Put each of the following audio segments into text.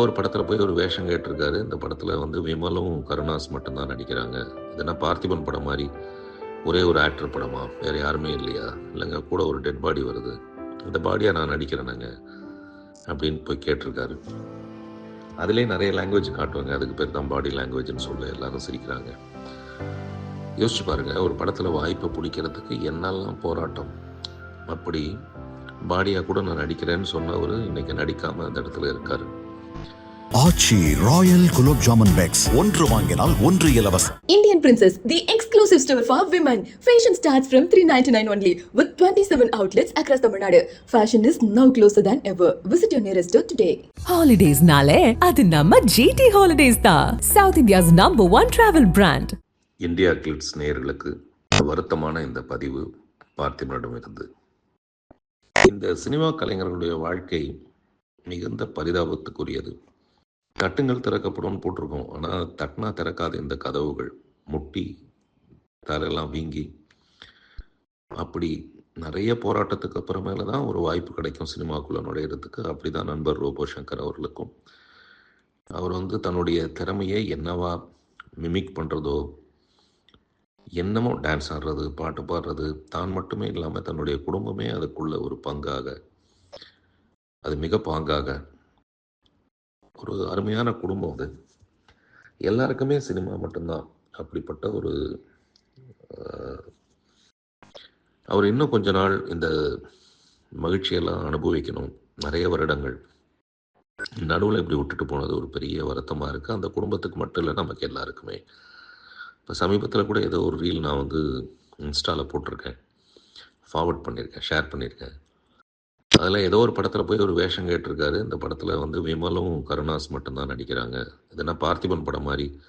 ஒரு படத்தில் போய் ஒரு வேஷம் கேட்டிருக்காரு. இந்த படத்தில் வந்து விமலும் கருணாஸ் மட்டும்தான் நடிக்கிறாங்க. இதுனா பார்த்திபன் படம் மாதிரி ஒரே ஒரு ஆக்டர் படமா? வேறு யாருமே இல்லையா? இல்லைங்க கூட ஒரு டெட் பாடி வருது. இந்த பாடியாக நான் நடிக்கிறேனுங்க அப்படின்னு போய் கேட்டிருக்காரு. அதுலேயே நிறைய லாங்குவேஜ் காட்டுவாங்க. அதுக்கு பேர் தான் பாடி லாங்குவேஜ்னு சொல்ல எல்லாரும் சிரிக்கிறாங்க. யோசிச்சு பாருங்க ஒரு படத்தில் வாய்ப்பை பிடிக்கிறதுக்கு என்னெல்லாம் போராட்டம்? அப்படி பாடியாக கூட நான் நடிக்கிறேன்னு சொன்னவர் இன்றைக்கி நடிக்காமல் அந்த இடத்துல இருக்காரு. ஆச்சி ராயல் குலோப் ஜாமுன் பேக்ஸ் ஒன்று வாங்கினால் ஒன்று இலவசம் Indian Princess, the exclusive store for women. Fashion starts from 399 only with 27 outlets across Tamil Nadu. Fashion is now closer than ever. Visit your nearest store today. ஹாலிடேஸ்னாலே அது நம்ம ஜிடி ஹாலிடேஸ் தான் south India's number one travel brand India Glitz நேயர்களுக்கு வருத்தமான இந்த பதிவு பார்த்திபனிடம் இருந்து இந்த சினிமா கலைஞர்களுடைய வாழ்க்கை மிகுந்த பரிதாபத்துக்குரியது தட்டுங்கள் திறக்கப்படும் போட்டிருக்கோம். ஆனால் தட்டினா திறக்காத இந்த கதவுகள். முட்டி தரையெல்லாம் வீங்கி அப்படி நிறைய போராட்டத்துக்கு அப்புறமேல தான் ஒரு வாய்ப்பு கிடைக்கும் சினிமாக்குள்ளே நுழையிறதுக்கு. அப்படி தான் நண்பர் ரோபோ சங்கர் அவர்களுக்கும். அவர் வந்து தன்னுடைய திறமையை என்னவா மிமிக் பண்ணுறதோ என்னமோ டான்ஸ் ஆடுறது பாட்டு பாடுறது தான் மட்டுமே இல்லாமல் தன்னுடைய குடும்பமே அதுக்குள்ள ஒரு பங்காக அது மிக பாங்காக ஒரு அருமையான குடும்பம் அது. எல்லாருக்குமே சினிமா மட்டும்தான் அப்படிப்பட்ட ஒரு அவர் இன்னும் கொஞ்ச நாள் இந்த மகிழ்ச்சியெல்லாம் அனுபவிக்கணும். நிறைய வருடங்கள். நடுவில் இப்படி விட்டுட்டு போனது ஒரு பெரிய வருத்தமாக இருக்குது அந்த குடும்பத்துக்கு மட்டும் இல்லை நமக்கு எல்லாருக்குமே. இப்போ சமீபத்தில் கூட ஏதோ ஒரு ரீல் நான் வந்து இன்ஸ்டாவில் போட்டிருக்கேன். ஃபார்வர்ட் பண்ணியிருக்கேன் ஷேர் பண்ணியிருக்கேன் அதில் ஏதோ ஒரு படத்தில் போய் ஒரு வேஷம் கேட்டிருக்காரு. இந்த படத்தில் வந்து விமலும் கருணாஸ் மட்டும்தான் நடிக்கிறாங்க. இதுனா பார்த்திபன் படம் மாதிரி?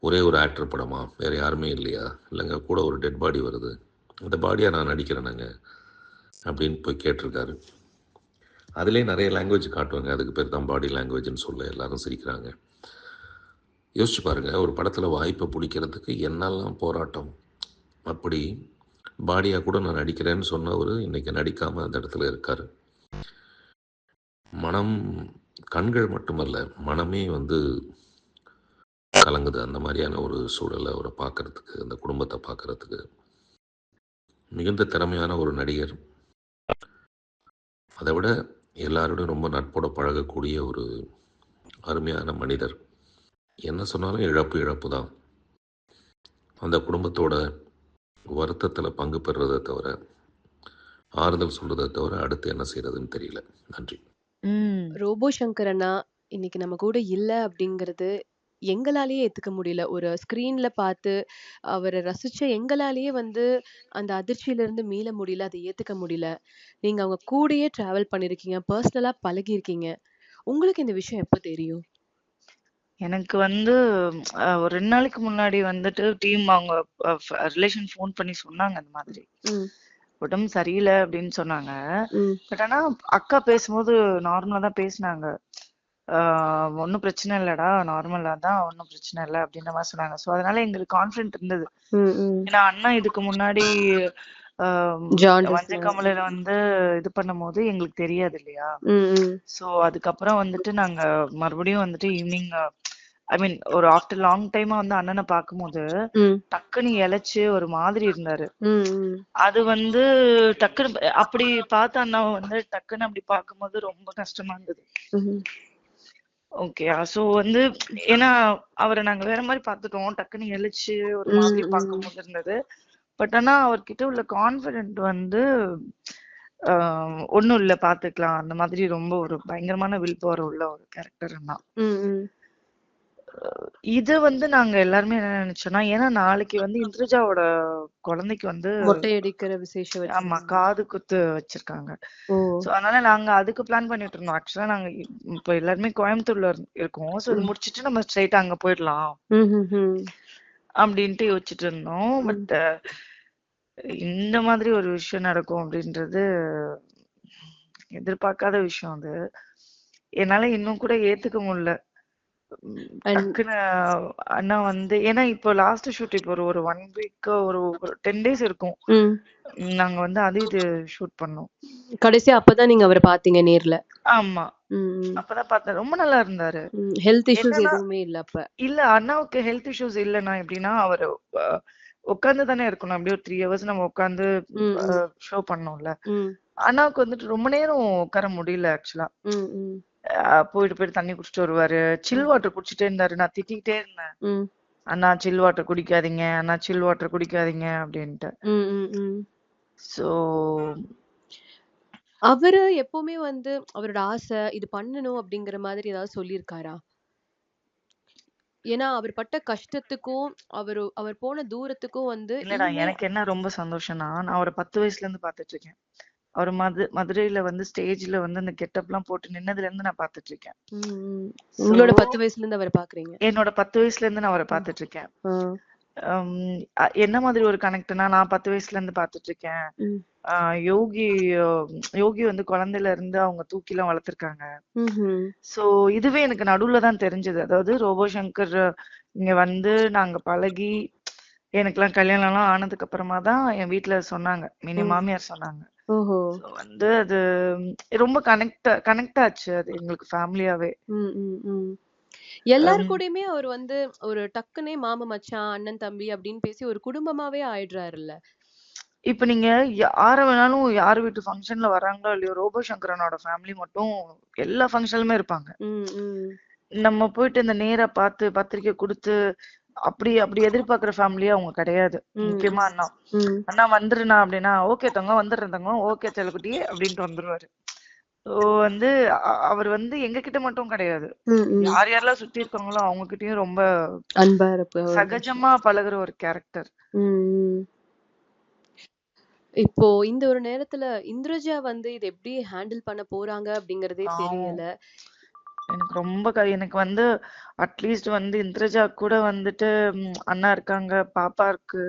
ஒரே ஒரு ஆக்டர் படமா? வேறு யாருமே இல்லையா? இல்லைங்க கூட ஒரு டெட் பாடி வருது. இந்த பாடியாக நான் நடிக்கிறேனுங்க அப்படின்னு போய் கேட்டிருக்காரு. அதிலே நிறைய லாங்குவேஜ் காட்டுவாங்க. அதுக்கு பேர் தான் பாடி லாங்குவேஜ்னு சொல்ல எல்லாரும் சிரிக்கிறாங்க. யோசிச்சு பாருங்கள் ஒரு படத்தில் வாய்ப்பை பிடிக்கிறதுக்கு என்னெல்லாம் போராட்டம்? அப்படி பாடியாக கூட நான் நடிக்கிறேன்னு சொன்னவர் இன்றைக்கி நடிக்காமல் அந்த இடத்துல இருக்காரு. மனம் கண்கள் மட்டுமல்ல மனமே வந்து கலங்குது. அந்த மாதிரியான ஒரு சூழலை அவரை பார்க்கறதுக்கு அந்த குடும்பத்தை பார்க்கறதுக்கு. மிகுந்த திறமையான ஒரு நடிகர். அதை விட எல்லாரோடும் ரொம்ப நட்போட பழகக்கூடிய ஒரு அருமையான மனிதர். என்ன சொன்னாலும் இழப்பு இழப்பு தான். அந்த குடும்பத்தோட வருத்தத்தில் பங்கு பெறுறதை தவிர ஆறுதல் சொல்றதை தவிர அடுத்து என்ன செய்யறதுன்னு தெரியல. நன்றி. ம். ரோபோ சங்கர் அண்ணா இன்னைக்கு நம்ம கூட இல்ல அப்படிங்கிறது எங்களாலேயே ஏத்துக்க முடியல. ஒரு ஸ்க்ரீன்ல பார்த்து அவர ரசிச்ச எங்களாலேயே வந்து அந்த அதிர்ச்சியில இருந்து மீள முடியல. அத ஏத்துக்க முடியல. நீங்க அவங்க கூடயே டிராவல் பண்ணியிருக்கீங்க. பெர்சனலா பழகியிருக்கீங்க. உங்களுக்கு இந்த விஷயம் எப்ப தெரியும்? எனக்கு வந்து அ ஒரு 2 நாளைக்கு முன்னாடி வந்துட்டு டீம் அவங்க அ ரிலேஷன் ஃபோன் பண்ணி சொன்னாங்க இந்த மாதிரி. ம். உடம்பு சரியில்ல அப்படின்னு சொன்னாங்க. பட் ஆனா அக்கா பேசும்போது நார்மலா தான் பேசுனாங்க. ஒண்ணும் பிரச்சனை இல்லடா. நார்மலா தான் ஒண்ணும் பிரச்சனை இல்ல அப்படின்ற மாரி சொன்னாங்க. ஸோ அதனால எங்களுக்கு கான்ஃபிடென்ட் இருந்தது. ஏன்னா அண்ணா இதுக்கு முன்னாடி ஆ ஜாண்டிஸ் மஞ்ச கமலையில வந்து இது பண்ணும்போது எங்களுக்கு தெரியாது இல்லையா? ஸோ அதுக்கப்புறம் வந்துட்டு நாங்க மறுபடியும் வந்துட்டு ஈவினிங் ஐ மீன் ஒரு ஆஃப்டர் லாங் டைமா வந்து அண்ணன பார்க்கும்போது ம். டக்குன்னு இளைச்சு ஒரு மாதிரி இருந்தாரு. அது வந்து டக்குன்னு அப்படி பார்த்த அண்ணாவ வந்து டக்குன்னு அப்படி பார்க்கும்போது ரொம்ப கஷ்டமா இருந்தது. ஓகேயா? ஸோ வந்து ஏன்னா அவர நாங்க வேற மாரி பார்த்துட்டோம். டக்குன்னு இளைச்சு ஒரு மாதிரி ம். பார்க்கும்போது இருந்தது. பட் ஆனா அவர்கிட்ட உள்ள கான்ஃபிடென்ட் வந்து ஒண்ணும் இல்ல பார்த்துக்கலாம். அந்த மாதிரி ரொம்ப ஒரு பயங்கரமான வில் பவர் உள்ள ஒரு கேரக்டர் அண்ணா. ம், ம். இது வந்து நாங்க எல்லாருமே என்ன நினைச்சோம்னா, ஏன்னா நாளைக்கு வந்து இந்திரஜாவோட குழந்தைக்கு வந்து மொட்டை அடிக்கிற விசேஷம் ஆமா வச்சிருக்காங்க. காது குத்து வச்சிருக்காங்க. ஓ! அதனால நாங்க அதுக்கு பிளான் பண்ணிட்டு இருந்தோம். ஆக்சுவலா நாங்க இ இப்ப எல்லாருமே கோயம்புத்தூர்ல இரு இருக்கோம். ஸோ இது ம். முடிச்சுட்டு நம்ம ஸ்ட்ரெயிட்டா அங்க போயிடலாம். ம்ஹ்ஹ்ம். அப்படின்ட்டு யோசிச்சுட்டு இருந்தோம். ம். பட் இந்த மாதிரி ஒரு விஷயம் நடக்கும் அப்படின்றது எதிர்பார்க்காத விஷயம் அது. என்னால இன்னும் கூட ஏத்துக்க முடியல. டக்குன்னு அண்ணா வந்து ஏன்னா இப்போ லாஸ்ட் ஷூட் இப்போ ஒரு ஒரு 1 வீக் ஒரு 10 டேஸ் இருக்கும். நாங்க வந்து அது இது ஷூட் பண்ணோம். கடைசியா அப்பதான் நீங்க அவர பார்த்தீங்க நேர்ல. ஆமா. அப்பதான் பார்த்தேன் ரொம்ப நல்லா இருந்தாரு. ஹெல்த் இஷ்யூஸ் எதுவுமே இல்ல அப்ப. இல்ல அண்ணாவுக்கு ஹெல்த் இஷ்யூஸ் இல்லன்னா எப்படின்னா அவரு உட்கார்ந்து தானே இருக்கணும் அப்படியே ஒரு த்ரீ ஹவர்ஸ் நம்ம உட்கார்ந்து. ஷோ பண்ணோம்ல. அண்ணாவுக்கு வந்துட்டு ரொம்ப நேரம் உட்கார முடியல ஆக்சுவலா. போயிட்டு போயிட்டு தண்ணி குடிச்சிட்டு வருவாரு சில். வாட்டர் குடிச்சிட்டே இருந்தாரு நான் திட்டிக்கிட்டே இருந்தேன். அண்ணா சில் வாட்டர் குடிக்காதீங்க அண்ணா சில் வாட்டர் குடிக்காதீங்க அப்படின்ட்டு. சோ அவரு எப்பவுமே வந்து அவரோட ஆசை இது பண்ணணும் அப்படிங்கிற மாதிரி ஏதாவது சொல்லியிருக்காரா? ஏன்னா அவர் பட்ட கஷ்டத்துக்கும், அவரு அவர் போன தூரத்துக்கும் வந்து இல்லடா எனக்கு என்ன ரொம்ப சந்தோஷம்னா நான் அவரை பத்து வயசுல இருந்து பாத்துட்டு இருக்கேன் அவர் மது மதுரையில வந்து ஸ்டேஜ்ல வந்து அந்த கெட்டப் எல்லாம் போட்டு நின்னதுல இருந்து நான் பாத்துட்டு இருக்கேன் உங்களோட 10 வயசுல இருந்து அவர பாக்குறீங்க. என்னோட பத்து வயசுல இருந்து நான் அவரை. பாத்துட்டு இருக்கேன் என்ன மாதிரி ஒரு கனெக்ட்னா நான் பத்து வயசுல இருந்து பாத்துட்டு இருக்கேன் யோகி யோகி வந்து குழந்தையில இருந்து அவங்க தூக்கி எல்லாம் வளர்த்திருக்காங்க. சோ இதுவே எனக்கு நடுவுல தான் தெரிஞ்சது. அதாவது ரோபோ சங்கர் இங்க வந்து நாங்க பழகி எனக்கெல்லாம் கல்யாணம் எல்லாம் ஆனதுக்கு அப்புறமா தான் என் வீட்ல சொன்னாங்க. மினி. மாமியார் சொன்னாங்க. ஓஹோ! வந்து அது ரொம்ப கனெக்ட் கனெக்ட் ஆச்சு அது எங்களுக்கு ஃபேமிலியாவே ம், ம், ம். எல்லார் ஹம், கூடயுமே அவர் வந்து ஒரு டக்குனே மாமா, மச்சான், அண்ணன், தம்பி அப்படின்னு பேசி ஒரு குடும்பமாவே ஆயிடுறாருல்ல. இப்ப நீங்க யார வேணாலும் யார் வீட்டு ஃபங்க்ஷன்ல வராங்களோ இல்லையோ ரோபோ சங்கரனோட ஃபேமிலி மட்டும் எல்லா ஃபங்க்ஷன்லுமே இருப்பாங்க ம், ம். நம்ம போயிட்டு இந்த நேரா பார்த்து பத்திரிக்கை கொடுத்து அப்படி அப்படி எதிர்பார்க்கிற ஃபேமிலியே அவங்க கிடையாது முக்கியமா. அண்ணா. அண்ணா வந்துருண்ணா அப்படின்னா ஓகே தங்கம் வந்துடுறேன் தங்கம் ஓகே செல்லக்குட்டி அப்படின்ட்டு வந்துருவாரு ஸோ வந்து அவர் வந்து எங்க கிட்ட மட்டும் கிடையாது. யார் யாரெல்லாம் சுத்தி இருக்காங்களோ அவங்க கிட்டயும் ரொம்ப அன்பா இருப்பு ஒரு சகஜமா பழகுற ஒரு கேரக்டர். இப்போ இந்த ஒரு நேரத்துல இந்திரஜா வந்து இத எப்படி ஹேண்டில் பண்ண போறாங்க அப்படிங்கறதே தெரியல. எனக்கு ரொம்ப க- எனக்கு வந்து அட்லீஸ்ட் வந்து இந்திரஜா கூட வந்துட்டு அண்ணா இருக்காங்க பாப்பா இருக்கு.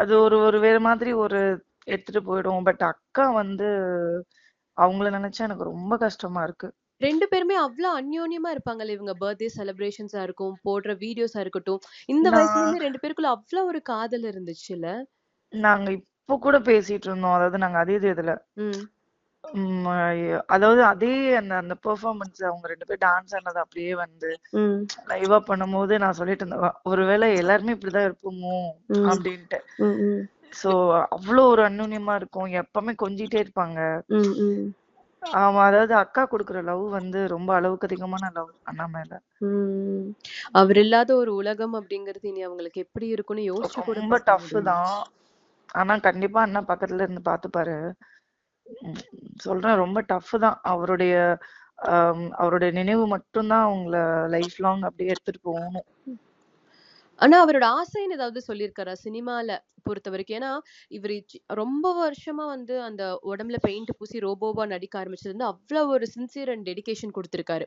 அது ஒரு ஒரு வேற மாதிரி ஒரு எடுத்துட்டு போயிடும் பட் அக்கா வந்து அவங்கள நினைச்சா எனக்கு ரொம்ப கஷ்டமா இருக்கு. 2 பேருமே அவ்ளோ அந்யோன்யமா இருப்பாங்கல்ல இவங்க பர்த்டே செலிப்ரேஷன்ஸா இருக்கும், போடுற வீடியோஸா இருக்கட்டும். இந்த வயசுல இருந்து 2 பேருக்குள்ள அவ்ளோ ஒரு காதல் இருந்துச்சுல்ல? நாங்க இப்போ கூட பேசிட்டு இருந்தோம். அதாவது நாங்க அதே இதுல. அதாவது அதே அந்த அந்த பெர்ஃபார்மன்ஸ் அவங்க ரெண்டு பேரும் டான்ஸ் ஆனது அப்படியே வந்து. லைவா பண்ணும்போது நான் சொல்லிட்டு இருந்தேன் "வ- ஒருவேளை எல்லாருமே இப்படிதான் இருப்போமோ. அப்படின்ட்டு. சோ அவ்வளோ ஒரு அந்யோன்யமா இருக்கும் எப்பவுமே கொஞ்சிட்டே இருப்பாங்க. ஆமா அதாவது அக்கா கொடுக்குற லவ் வந்து ரொம்ப அளவுக்கு அதிகமான லவ் அண்ணா மேல. அவர் இல்லாத ஒரு உலகம் அப்படிங்கிறது இனி அவங்களுக்கு எப்படி இருக்கும்னு யோசிச்சு ரொம்ப டஃப். தான் ஆனா கண்டிப்பா அண்ணா பக்கத்துல இருந்து பாத்துப்பாரு சொல்றேன் ரொம்ப டஃப் தான். அவருடைய அவருடைய நினைவு மட்டும்தான் அவங்கள லைஃப் லாங் அப்படியே எடுத்துட்டு போகணும். ஆனா அவரோட ஆசைன்னு ஏதாவது சொல்லியிருக்காரா சினிமால பொறுத்த வரைக்கும் ஏன்னா இவர் ரொம்ப வருஷமா வந்து அந்த உடம்புல பெயிண்ட் பூசி ரோபோவா நடிக்க ஆரம்பிச்சது வந்து அவ்வளவு ஒரு சின்சியர் அண்ட் டெடிகேஷன் கொடுத்திருக்காரு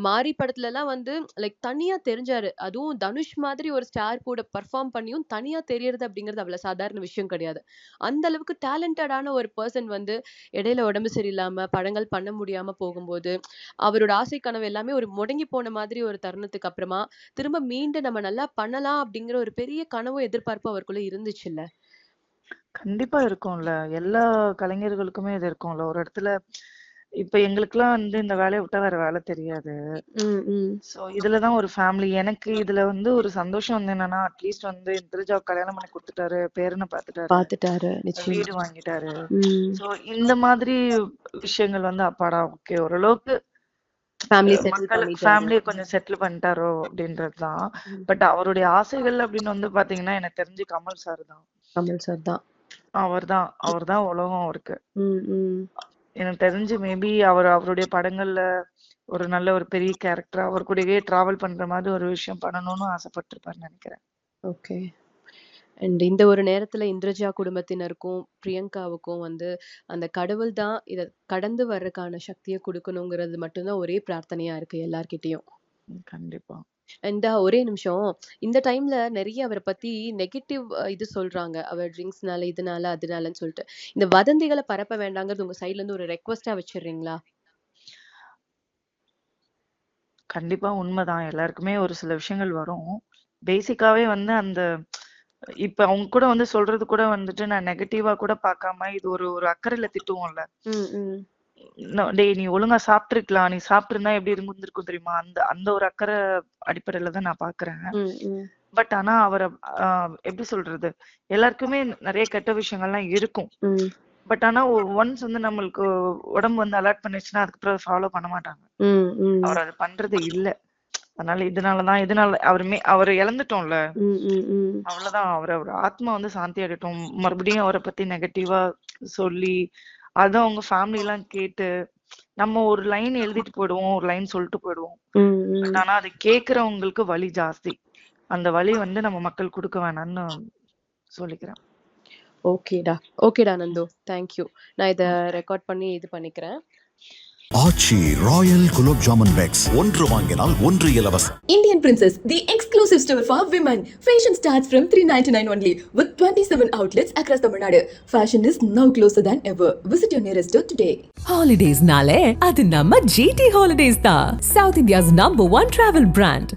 மாரி மாரி எல்லாம் வந்து லைக் தனியா தெரிஞ்சாரு. அதுவும் தனுஷ் மாதிரி ஒரு ஸ்டார் கூட பெர்ஃபார்ம் பண்ணியும் தனியா தெரியறது அப்படிங்கிறது அவ்வளவு சாதாரண விஷயம் கிடையாது. அந்த அளவுக்கு டேலண்டடான ஒரு பர்சன் வந்து இடையில உடம்பு சரியில்லாம படங்கள் பண்ண முடியாம போகும்போது, அவரோட ஆசை கனவு எல்லாமே ஒரு முடங்கி போன மாதிரி ஒரு தருணத்துக்கு அப்புறமா, திரும்ப மீண்டு நம்ம நல்லா பண்ணலாம் அப்படிங்கிற ஒரு பெரிய கனவும் எதிர்பார்ப்பும் அவருக்குள்ள இருந்துச்சுல்ல? கண்டிப்பா இருக்கும்ல எல்லா கலைஞர்களுக்குமே இது இருக்கும்ல ஒரு இடத்துல இப்ப எங்களுக்கெல்லாம் வந்து இந்த வேலையை விட்டா வேற வேலை தெரியாது. சோ இதுலதான் ஒரு ஃபேமிலி எனக்கு இதுல வந்து ஒரு சந்தோஷம் வந்து என்னன்னா அட்லீஸ்ட் வந்து இந்திரஜாவை கல்யாணம் பண்ணி கொடுத்துட்டாரு பேரனை பாத்துட்டாரு பாத்துட்டாரு. வீடு வாங்கிட்டாரு. சோ இந்த மாதிரி விஷயங்கள் வந்து அப்பாடா ஓகே ஓரளவுக்கு ஃபேமிலி செட்டில் மக்கள் பண்ணிட்டாரு. ஃபேமிலியை கொஞ்சம் செட்டில் பண்ணிட்டாரோ அப்படின்றதுதான். பட் அவருடைய ஆசைகள் அப்படின்னு வந்து பாத்தீங்கன்னா எனக்கு தெரிஞ்சு கமல் சார் தான் கமல் சார் தான். அவர்தான் அவர்தான் உலகம் அவருக்கு ம், ம். எனக்கு தெரிஞ்சு மேபி அவர் அவருடைய படங்கள்ல ஒரு நல்ல ஒரு பெரிய கேரக்டர் அவர் கூடயே டிராவல் பண்ற மாதிரி ஒரு விஷயம் பண்ணணும்னு ஆசைப்பட்டிருப்பாருன்னு நினைக்கிறேன் ஓகே. அண்ட் இந்த ஒரு நேரத்துல இந்திரஜா குடும்பத்தினருக்கும், பிரியங்காவுக்கும் வந்து அந்த கடவுள் தான் இத கடந்து வர்றதுக்கான சக்திய குடுக்கணுங்கிறது மட்டும் தான் ஒரே பிரார்த்தனையா இருக்கு எல்லார்கிட்டயும். கண்டிப்பா அண்ட் ஒரே நிமிஷம். இந்த டைம்ல நெறைய அவர பத்தி நெகட்டிவ் இது சொல்றாங்க. அவர் ட்ரிங்க்ஸ்னால, இதனால, அதனாலன்னு சொல்லிட்டு. இந்த வதந்திகள பரப்ப வேண்டாங்கிறது உங்க சைடுல இருந்து ஒரு ரெக்வெஸ்ட்டா வச்சுடுறீங்களா? கண்டிப்பா உண்மைதான் எல்லாருக்குமே ஒரு சில விஷயங்கள் வரும் பேசிக்காவே வந்து அந்த இப்ப அவங்க கூட வந்து சொல்றது கூட வந்துட்டு நான் நெகட்டிவா கூட பார்க்காம இது ஒரு ஒரு அக்கறையில திட்டுவோம்ல. டேய் நீ ஒழுங்கா சாப்பிட்டுருக்கலாம். நீ சாப்பிட்டிருந்தா எப்படி இருந்திருக்கும் தெரியுமா? அந்த அந்த ஒரு அக்கறை அடிப்படையில தான் நான் பாக்குறேன். பட் ஆனா அவரை எப்படி சொல்றது? எல்லாருக்குமே நிறைய கெட்ட விஷயங்கள்லாம் இருக்கும். பட் ஆனா ஒன்ஸ் வந்து நம்மளுக்கு உடம்பு வந்து அலர்ட் பண்ணிச்சுன்னா அதுக்கப்புறம் ஃபாலோ பண்ண மாட்டாங்க. அவர் அது பண்றது இல்ல. அதனால இதனாலதான் இதனால அவருமே அவரை இழந்துட்டோம்ல. அவ்வளவுதான் அவர் அவர் ஆத்மா வந்து சாந்தி அடையட்டும். மறுபடியும் அவரை பத்தி நெகட்டிவா சொல்லி அத அவங்க ஃபேமிலி எல்லாம் கேட்டு நம்ம ஒரு லைன் எழுதிட்டு போயிடுவோம் ஒரு லைன் சொல்லிட்டு போயிடுவோம். ஆனா அது கேக்குறவங்களுக்கு வலி ஜாஸ்தி. அந்த வலி வந்து நம்ம மக்கள் கொடுக்க வேணாம்னு சொல்லிக்கிறேன். ஓகேடா. ஓகேடா நந்து. தேங்க்யூ நான் இதை ரெக்கார்ட் பண்ணி இது பண்ணிக்கிறேன். ஆச்சி ராயல் குலோப் ஜாமுன் பேக்ஸ் ஒன்று வாங்கினால் ஒன்று இலவசம் Indian Princess, the exclusive store for women. Fashion starts from 399 only with 27 outlets across Tamil Nadu. Fashion is now closer than ever. Visit your nearest store today. ஹாலிடேஸ்னாலே அது நம்ம ஜிடி ஹாலிடேஸ் தான் south India's number one travel brand